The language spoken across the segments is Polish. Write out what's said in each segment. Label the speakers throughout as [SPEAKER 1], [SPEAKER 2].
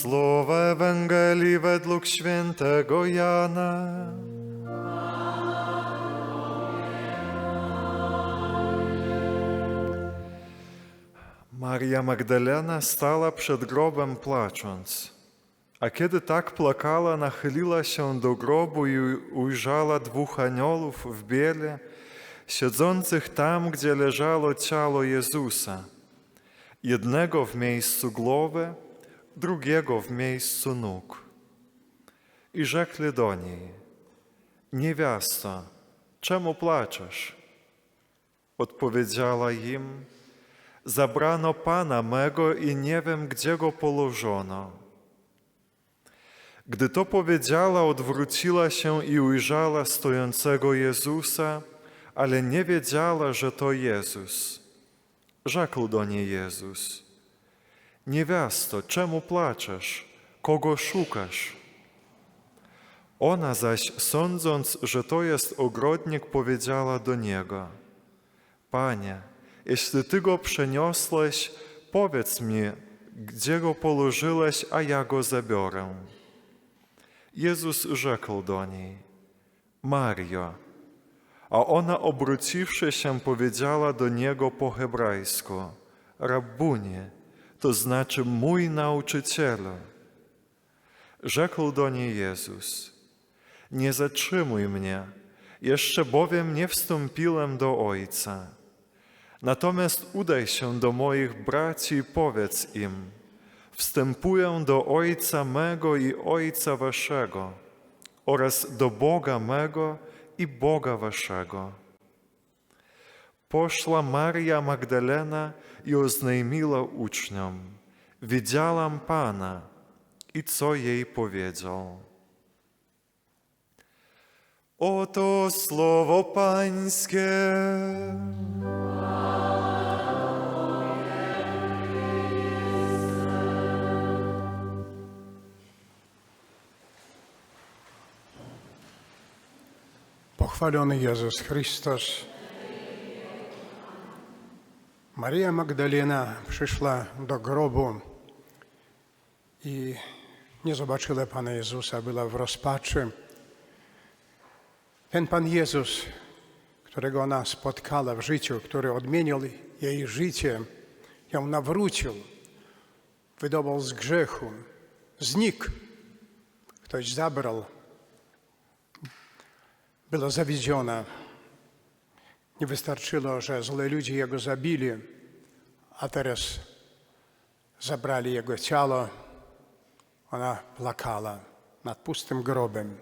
[SPEAKER 1] Słowa Ewangelii według świętego Jana. Maria Magdalena stała przed grobem płacząc. A kiedy tak płakała, nachyliła się do grobu i ujrzała dwóch aniołów w biele, siedzących tam, gdzie leżało ciało Jezusa. Jednego w miejscu głowy, drugiego w miejscu nóg. I rzekli do niej, niewiasto, czemu płaczesz? Odpowiedziała im, zabrano Pana mego i nie wiem, gdzie go położono. Gdy to powiedziała, odwróciła się i ujrzała stojącego Jezusa, ale nie wiedziała, że to Jezus. Rzekł do niej Jezus, niewiasto, czemu płaczesz? Kogo szukasz? Ona zaś, sądząc, że to jest ogrodnik, powiedziała do niego, Panie, jeśli Ty go przeniosłeś, powiedz mi, gdzie go położyłeś, a ja go zabiorę. Jezus rzekł do niej, Mario. A ona obróciwszy się powiedziała do niego po hebrajsku, Rabbunie, to znaczy mój nauczycielu. Rzekł do niej Jezus, nie zatrzymuj mnie, jeszcze bowiem nie wstąpiłem do Ojca. Natomiast udaj się do moich braci i powiedz im, wstępuję do Ojca mego i Ojca waszego oraz do Boga mego i Boga waszego. Poszła Maria Magdalena i oznajmiła uczniom, widziałam Pana i co jej powiedział. Oto słowo Pańskie.
[SPEAKER 2] Pochwalony Jezus Chrystus. Maria Magdalena przyszła do grobu i nie zobaczyła Pana Jezusa, była w rozpaczy. Ten Pan Jezus, którego ona spotkała w życiu, który odmienił jej życie, ją nawrócił, wydobył z grzechu, znikł. Ktoś zabrał była zawiedziona. Nie wystarczyło, że złe ludzie jego zabili, a teraz zabrali jego ciało. Ona płakała nad pustym grobem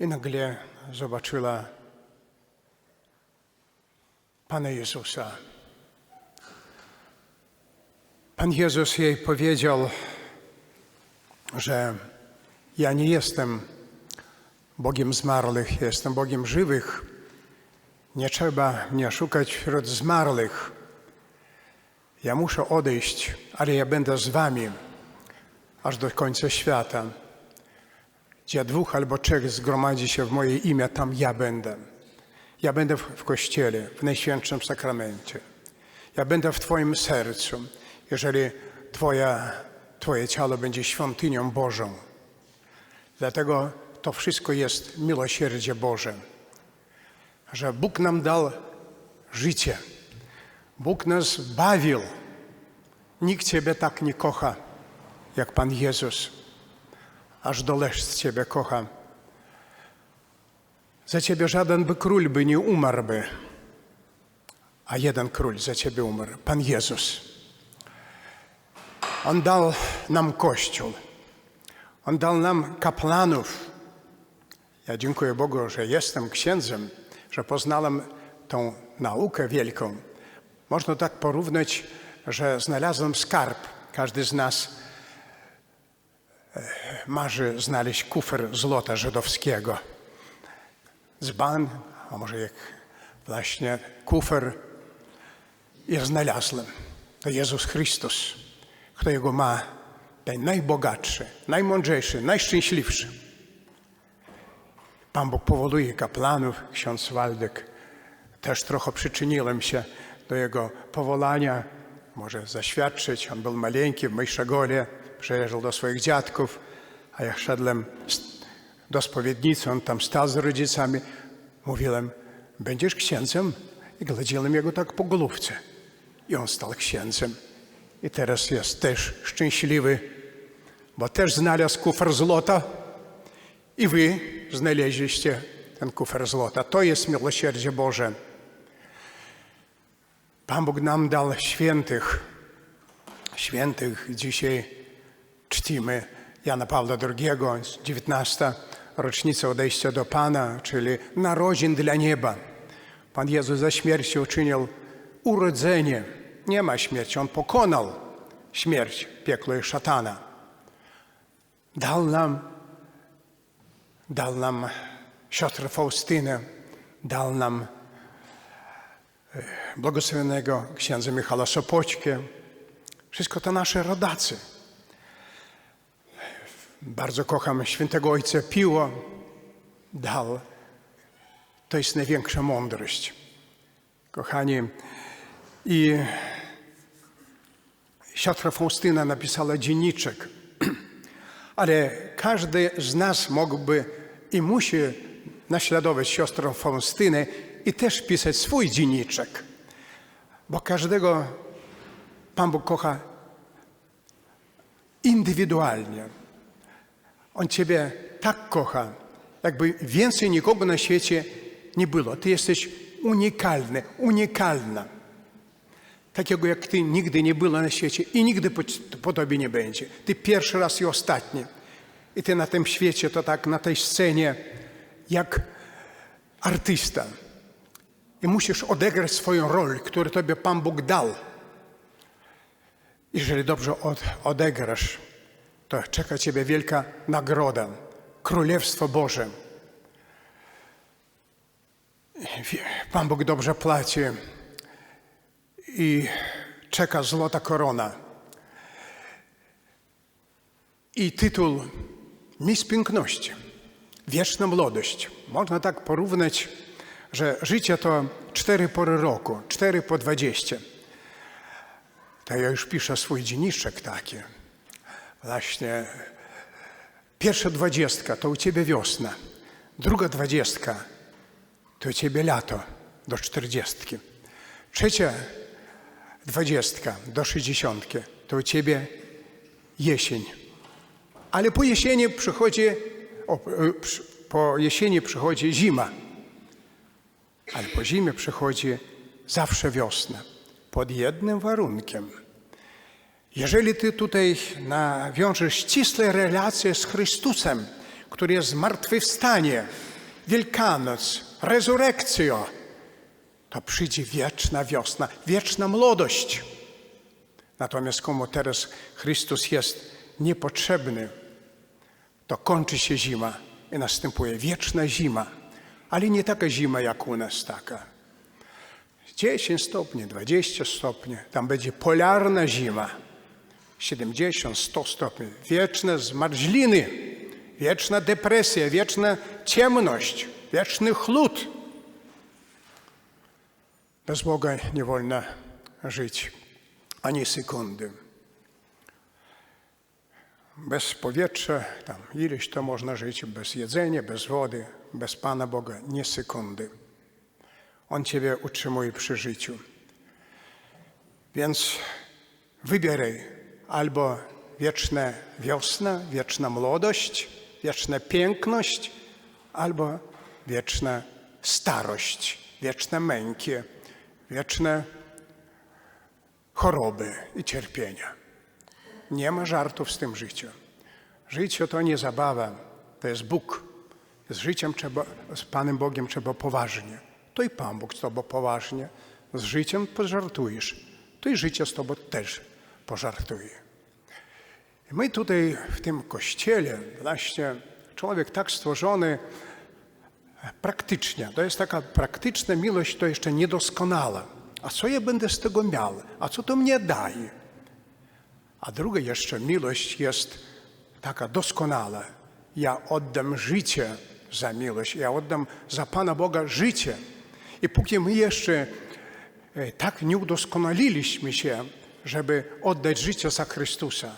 [SPEAKER 2] i nagle zobaczyła Pana Jezusa. Pan Jezus jej powiedział, że ja nie jestem Bogiem zmarłych, jestem Bogiem żywych. Nie trzeba mnie szukać wśród zmarłych. Ja muszę odejść, ale ja będę z wami aż do końca świata. Gdzie dwóch albo trzech zgromadzi się w moje imię, tam ja będę. Ja będę w, Kościele, w Najświętszym Sakramencie. Ja będę w Twoim sercu, jeżeli twoja, Twoje ciało będzie świątynią Bożą. Dlatego to wszystko jest miłosierdzie Boże. Że Bóg nam dał życie. Bóg nas bawił. Nikt Ciebie tak nie kocha, jak Pan Jezus. Aż do leż Ciebie kocha. Za Ciebie żaden by król by nie umarł by. A jeden król za Ciebie umarł. Pan Jezus. On dał nam Kościół. On dał nam kaplanów. Ja dziękuję Bogu, że jestem księdzem, że poznałem tą naukę wielką. Można tak porównać, że znalazłem skarb. Każdy z nas e, marzy znaleźć kufer złota żydowskiego. Dzban, a może jak właśnie kufer. I znalazłem. To Jezus Chrystus, kto jego ma, ten najbogatszy, najmądrzejszy, najszczęśliwszy. Pan Bóg powołuje kaplanów, ksiądz Waldek. Też trochę przyczyniłem się do jego powołania. Może zaświadczyć, on był maleńki w Mejszagole, przyjeżdżał do swoich dziadków, a ja szedłem do spowiednicy, on tam stał z rodzicami. Mówiłem, będziesz księdzem? I gładziłem jego tak po główce. I on stał księdzem. I teraz jest też szczęśliwy, bo też znalazł kufer złota. I wy znaleźliście ten kufer złota. To jest miłosierdzie Boże. Pan Bóg nam dał świętych. Świętych dzisiaj czcimy Jana Pawła II, 19. rocznica odejścia do Pana, czyli narodzin dla nieba. Pan Jezus za śmiercią uczynił urodzenie. Nie ma śmierci, On pokonał śmierć, piekło i szatana. Dał nam, dał nam siostrę Faustynę, dał nam e, błogosławionego księdza Michała Sopoćkę. Wszystko to nasze rodacy. Bardzo kocham świętego Ojca Piło. Dał. To jest największa mądrość. Kochani, i siostra Faustyna napisała dzienniczek, ale każdy z nas mógłby i musi naśladować siostrę Faustynę i też pisać swój dzienniczek, bo każdego Pan Bóg kocha indywidualnie. On Ciebie tak kocha, jakby więcej nikogo na świecie nie było. Ty jesteś unikalny, unikalna. Takiego jak Ty nigdy nie było na świecie i nigdy po, po Tobie nie będzie. Ty pierwszy raz i ostatni. I Ty na tym świecie, to tak na tej scenie, jak artysta. I musisz odegrać swoją rolę, którą Tobie Pan Bóg dał. Jeżeli dobrze od, odegrasz, to czeka Ciebie wielka nagroda, Królestwo Boże. Pan Bóg dobrze płaci i czeka złota korona. I tytuł Miss Piękności, wieczna młodość. Można tak porównać, że życie to cztery pory roku, cztery po dwadzieścia. To ja już piszę swój dzienniczek taki. Właśnie pierwsza dwudziestka to u ciebie wiosna, druga dwudziestka to u ciebie lato do czterdziestki, trzecia dwudziestka do sześćdziesiątki to u ciebie jesień. Ale po jesieni przychodzi, o, e, po jesieni przychodzi zima, ale po zimie przychodzi zawsze wiosna. Pod jednym warunkiem. Jeżeli ty tutaj nawiążesz ścisłe relacje z Chrystusem, który jest zmartwychwstanie, Wielkanoc, rezurekcja, to przyjdzie wieczna wiosna, wieczna młodość. Natomiast komu teraz Chrystus jest niepotrzebny, to kończy się zima i następuje wieczna zima, ale nie taka zima jak u nas taka. 10 stopni, 20 stopni, tam będzie polarna zima. 70, 100 stopni, wieczne zmarzliny, wieczna depresja, wieczna ciemność, wieczny chłód. Bez Boga nie wolno żyć ani sekundy. Bez powietrza, tam ileś to można żyć, bez jedzenia, bez wody, bez Pana Boga, nie sekundy. On Ciebie utrzymuje przy życiu. Więc wybieraj albo wieczna wiosna, wieczna młodość, wieczna piękność, albo wieczna starość, wieczne męki, wieczne choroby i cierpienia. Nie ma żartów z tym życiem. Życie to nie zabawa, to jest Bóg. Z życiem trzeba, z Panem Bogiem trzeba poważnie. To i Pan Bóg z Tobą poważnie. Z życiem pożartujesz. To i życie z Tobą też pożartuje. I my tutaj w tym kościele, właśnie człowiek tak stworzony praktycznie, to jest taka praktyczna miłość, to jeszcze niedoskonała. A co ja będę z tego miał? A co to mnie daje? A druga jeszcze miłość jest taka doskonała. Ja oddam życie za miłość, ja oddam za Pana Boga życie. I póki my jeszcze e, tak nie udoskonaliliśmy się, żeby oddać życie za Chrystusa,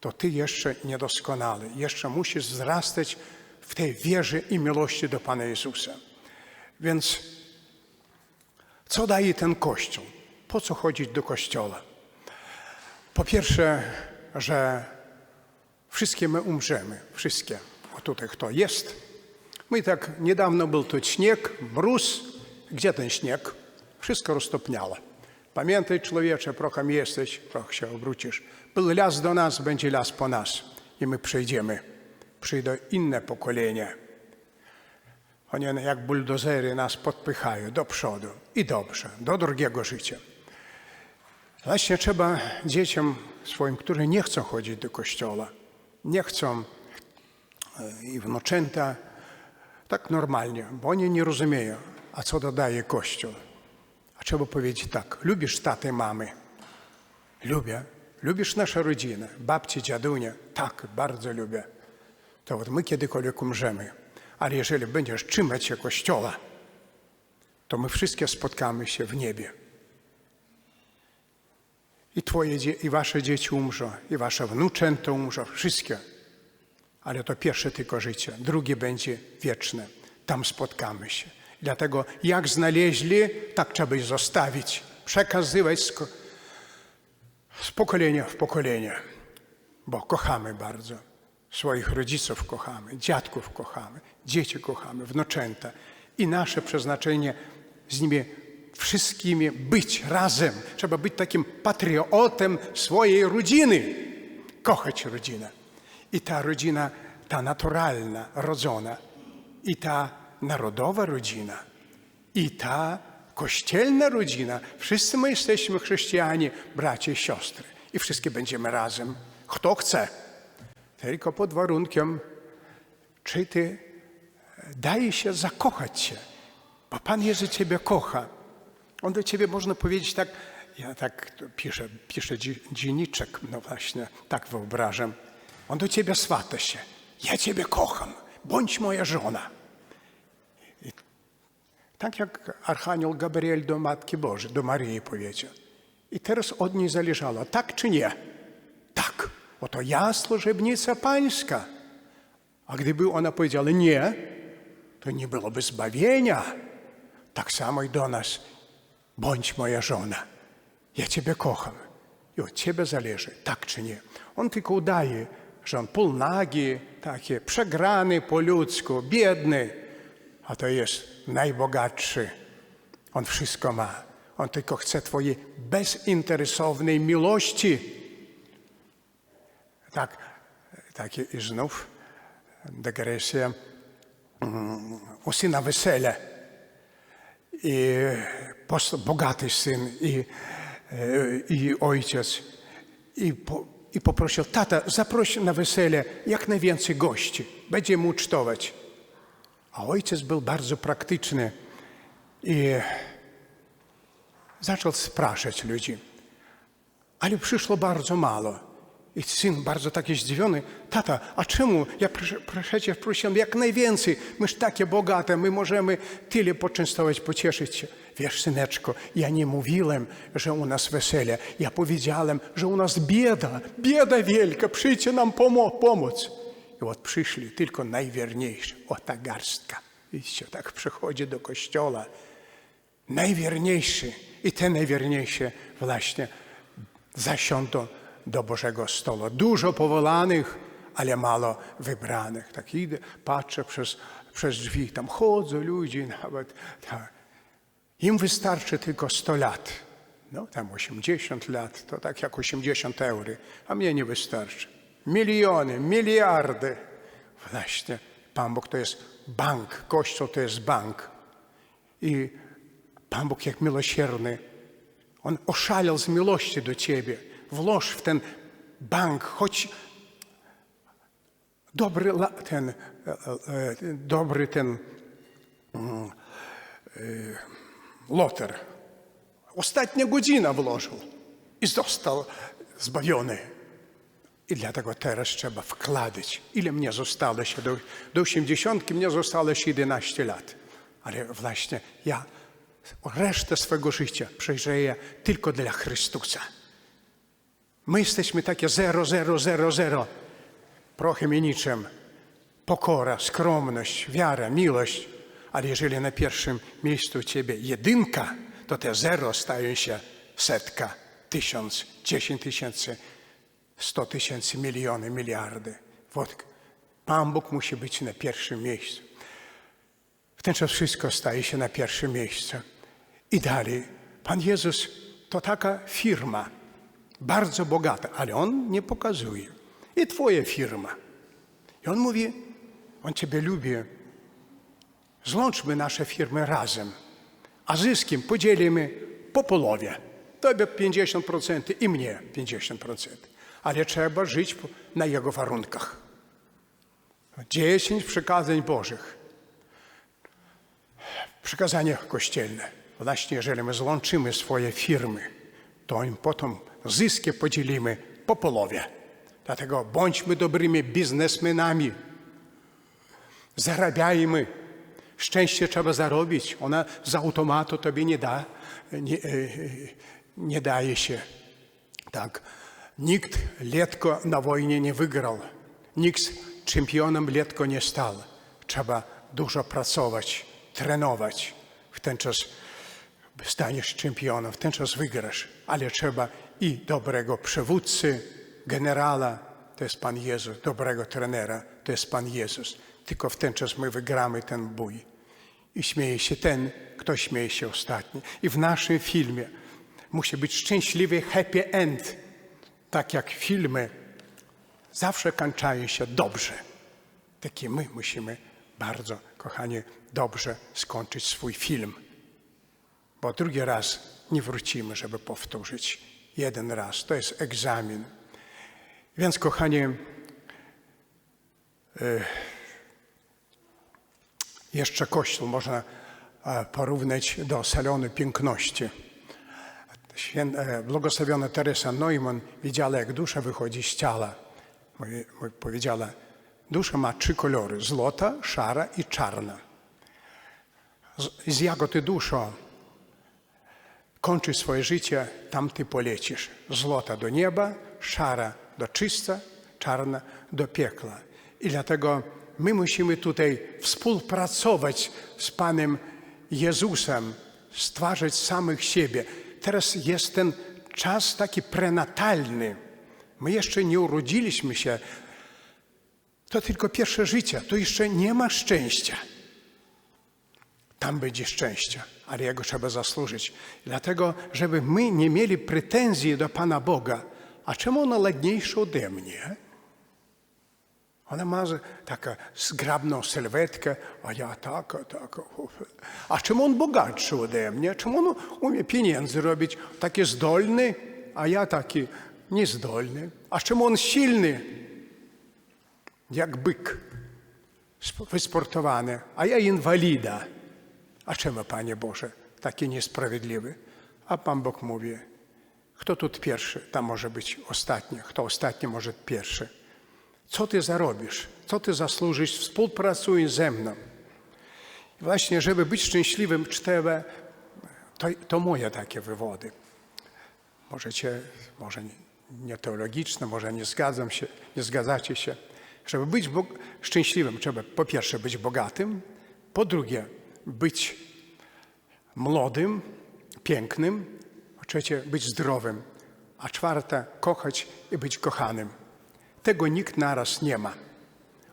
[SPEAKER 2] to ty jeszcze niedoskonały. Jeszcze musisz wzrastać w tej wierze i miłości do Pana Jezusa. Więc co daje ten Kościół? Po co chodzić do Kościoła? Po pierwsze, że wszystkie my umrzemy. Wszystkie. O tutaj kto jest? My tak, niedawno był tu śnieg, mróz. Gdzie ten śnieg? Wszystko roztopniało. Pamiętaj, człowiecze, prochem jesteś, proch się obrócisz. Był las do nas, będzie las po nas. I my przejdziemy. Przyjdą inne pokolenia. Oni jak buldozery nas podpychają do przodu. I dobrze, do drugiego życia. Właśnie trzeba dzieciom swoim, które nie chcą chodzić do kościoła, nie chcą e, i wnuczęta, tak normalnie, bo oni nie rozumieją, a co dodaje Kościół. A trzeba powiedzieć tak, lubisz tatę, mamy? Lubię. Lubisz naszą rodzinę, babci, dziadunie? Tak, bardzo lubię. To вот my kiedykolwiek umrzemy. Ale jeżeli będziesz trzymać się Kościoła, to my wszystkie spotkamy się w niebie. I twoje, i wasze dzieci umrzą, i wasze wnuczęta umrzą, wszystkie. Ale to pierwsze tylko życie, drugie będzie wieczne. Tam spotkamy się. Dlatego jak znaleźli, tak trzeba i zostawić, przekazywać z, z pokolenia w pokolenie. Bo kochamy bardzo. Swoich rodziców kochamy, dziadków kochamy, dzieci kochamy, wnuczęta. I nasze przeznaczenie z nimi wszystkimi być razem. Trzeba być takim patriotem swojej rodziny. Kochać rodzinę. I ta rodzina, ta naturalna, rodzona, i ta narodowa rodzina, i ta kościelna rodzina. Wszyscy my jesteśmy chrześcijanie, bracia i siostry. I wszystkie będziemy razem. Kto chce. Tylko pod warunkiem, czy ty daje się zakochać się. Bo Pan Jezus Ciebie kocha. On do Ciebie, można powiedzieć tak, ja tak piszę, piszę dzi- dzienniczek, no właśnie, tak wyobrażam. On do Ciebie swata się. Ja Ciebie kocham, bądź moja żona. I tak jak Archanioł Gabriel do Matki Bożej, do Maryi powiedział. I teraz od niej zależało, tak czy nie? Tak, oto ja służebnica pańska. A gdyby ona powiedziała nie, to nie byłoby zbawienia. Tak samo i do nas. Bądź moja żona. Ja Ciebie kocham. I od Ciebie zależy, tak czy nie. On tylko udaje, że on półnagi, taki przegrany po ludzku, biedny, a to jest najbogatszy. On wszystko ma. On tylko chce Twojej bezinteresownej miłości. Tak, takie i znów dygresja mm, u syna wesele. I bogaty syn i, e, i ojciec. I, po, I poprosił, tata, zaproś na wesele jak najwięcej gości. Będziemy ucztować. A ojciec był bardzo praktyczny i zaczął spraszać ludzi. Ale przyszło bardzo mało. I syn bardzo taki zdziwiony. Tata, a czemu? Ja proszę- przecież prosiłem jak najwięcej. Myż takie bogate, my możemy tyle poczęstować, pocieszyć się. Wiesz, syneczko, ja nie mówiłem, że u nas wesele. Ja powiedziałem, że u nas bieda, bieda wielka, przyjdźcie nam pomo- pomóc. I od przyszli tylko najwierniejsi, o ta garstka. Widzicie, tak przychodzi do kościoła. Najwierniejszy i te najwierniejsze właśnie zasiądą do Bożego stołu. Dużo powolanych, ale mało wybranych. Tak idę, patrzę przez, przez drzwi, tam chodzą ludzie nawet. Tak. Im wystarczy tylko 100 lat. No tam 80 lat, to tak jak 80 euro, a mnie nie wystarczy. Miliony, miliardy. Właśnie, Pan Bóg to jest bank, Kościół to jest bank. I Pan Bóg jak miłosierny, On oszalał z miłości do Ciebie. Włoż w ten bank, choć dobry ten, e, e, dobry ten mm, e, loter. Ostatnia godzina włożył i został zbawiony. I dlatego teraz trzeba wkładać. Ile mnie zostało się do, do 80, mnie zostało się 11 lat. Ale właśnie ja resztę swego życia przeżyję tylko dla Chrystusa. My jesteśmy takie zero, zero, zero, zero. Prochem i niczym. Pokora, skromność, wiara, miłość. Ale jeżeli na pierwszym miejscu Ciebie jedynka, to te zero stają się setka, tysiąc, dziesięć tysięcy, sto tysięcy, miliony, miliardy. Wod. Pan Bóg musi być na pierwszym miejscu. W ten czas wszystko staje się na pierwszym miejscu. I dalej. Pan Jezus to taka firma – bardzo bogata, ale On nie pokazuje. I Twoja firma. I On mówi, On Ciebie lubi. Złączmy nasze firmy razem, a zyskiem podzielimy po połowie. Tobie 50% i mnie 50%. Ale trzeba żyć na Jego warunkach. Dziesięć przykazań Bożych. Przykazania kościelne. Właśnie jeżeli my złączymy swoje firmy, to im potem zyski podzielimy po połowie. Dlatego bądźmy dobrymi biznesmenami. Zarabiajmy. Szczęście trzeba zarobić. Ona z automatu tobie nie da, nie, e, e, nie daje się. Tak. Nikt letko na wojnie nie wygrał. Nikt czempionem letko nie stał. Trzeba dużo pracować, trenować. W ten czas staniesz czempionem, w ten czas wygrasz. Ale trzeba i dobrego przywódcy, generała, to jest Pan Jezus, dobrego trenera, to jest Pan Jezus. Tylko w ten czas my wygramy ten bój. I śmieje się ten, kto śmieje się ostatni. I w naszym filmie musi być szczęśliwy happy end. Tak jak filmy zawsze kończą się dobrze. Tak i my musimy bardzo, kochani, dobrze skończyć swój film. Bo drugi raz nie wrócimy, żeby powtórzyć. Jeden raz. To jest egzamin. Więc, kochani, Jeszcze Kościół można e, porównać do salonu piękności. E, błogosławiona Teresa Neumann widziała, jak dusza wychodzi z ciała. Powiedziała, dusza ma trzy kolory, złota, szara i czarna. Z, ty duszą kończysz swoje życie, tam ty polecisz. Złota do nieba, szara do czysta, czarna do piekla. I dlatego my musimy tutaj współpracować z Panem Jezusem, stwarzać samych siebie. Teraz jest ten czas taki prenatalny. My jeszcze nie urodziliśmy się. To tylko pierwsze życie, to jeszcze nie ma szczęścia. Tam będzie szczęście, ale jego trzeba zasłużyć. Dlatego, żeby my nie mieli pretensji do Pana Boga, a czemu ona ładniejsza ode mnie? Ona ma taką zgrabną sylwetkę, a ja taka, taka. A czemu on bogatszy ode mnie? Czemu on umie pieniędzy robić? Taki zdolny, a ja taki niezdolny. A czemu on silny? Jak byk, sp- wysportowany, a ja inwalida. A czemu, Panie Boże, taki niesprawiedliwy? A Pan Bóg mówi, kto tu pierwszy, tam może być ostatni, kto ostatni może pierwszy. Co ty zarobisz? Co ty zasłużysz? Współpracuj ze mną. I właśnie, żeby być szczęśliwym, trzeba, to, to moje takie wywody. Możecie, może nie- teologiczne, może nie zgadzam się, nie zgadzacie się. Żeby być szczęśliwym, trzeba po pierwsze być bogatym, po drugie być młodym, pięknym, po trzecie być zdrowym, a czwarte kochać i być kochanym. Tego nikt naraz nie ma.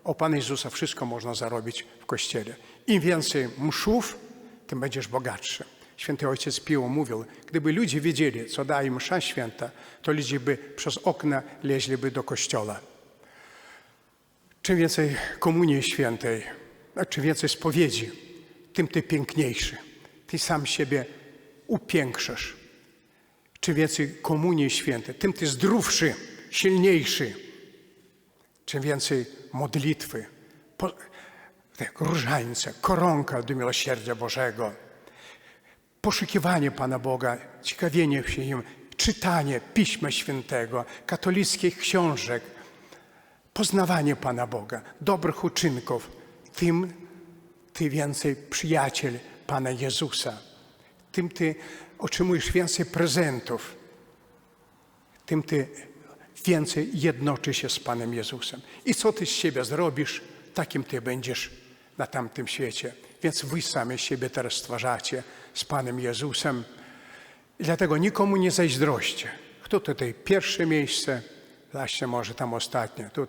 [SPEAKER 2] O Pana Jezusa wszystko można zarobić w Kościele. Im więcej mszów, tym będziesz bogatszy. Święty Ojciec Pio mówił, gdyby ludzie wiedzieli, co daje msza święta, to ludzie by przez okna leźliby do kościoła. Czym więcej komunii świętej, a czym więcej spowiedzi, tym ty piękniejszy. Ty sam siebie upiększasz. Czym więcej komunii świętej, tym ty zdrówszy, silniejszy. Czym więcej modlitwy, po, różańce, koronka do miłosierdzia Bożego, poszukiwanie Pana Boga, ciekawienie się Nim, czytanie Piśma Świętego, katolickich książek, poznawanie Pana Boga, dobrych uczynków, tym ty więcej przyjaciel Pana Jezusa, tym ty otrzymujesz więcej prezentów, tym ty więcej jednoczy się z Panem Jezusem. I co ty z siebie zrobisz, takim ty będziesz na tamtym świecie. Więc wy sami siebie teraz stwarzacie z Panem Jezusem. I dlatego nikomu nie zazdroście. Kto tutaj pierwsze miejsce, właśnie może tam ostatnie. Tu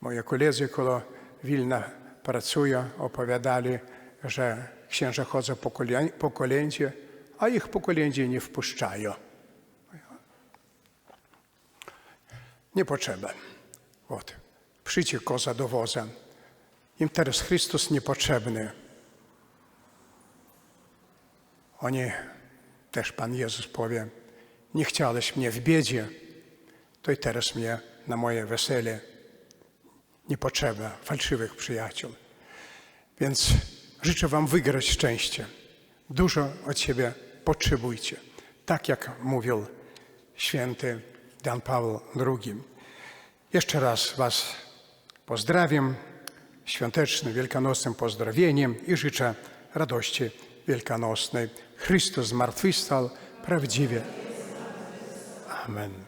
[SPEAKER 2] moi koledzy koło Wilna працює, opowiadali, że księża chodzą po, kolę- po kolędzie, a ich po kolędzie nie wpuszczają. Nie potrzeba. Вот. Przyjdzie koza do woza. Im teraz Chrystus niepotrzebny. Oni, też Pan Jezus powie, nie chciałeś mnie w biedzie, to i teraz mnie na moje wesele nie potrzeba fałszywych przyjaciół. Więc życzę Wam wygrać szczęście. Dużo od siebie potrzebujcie. Tak jak mówił święty Jan Paweł II. Jeszcze raz Was pozdrawiam świątecznym, wielkanocnym pozdrowieniem i życzę radości wielkanocnej. Chrystus zmartwychwstał prawdziwie. Amen.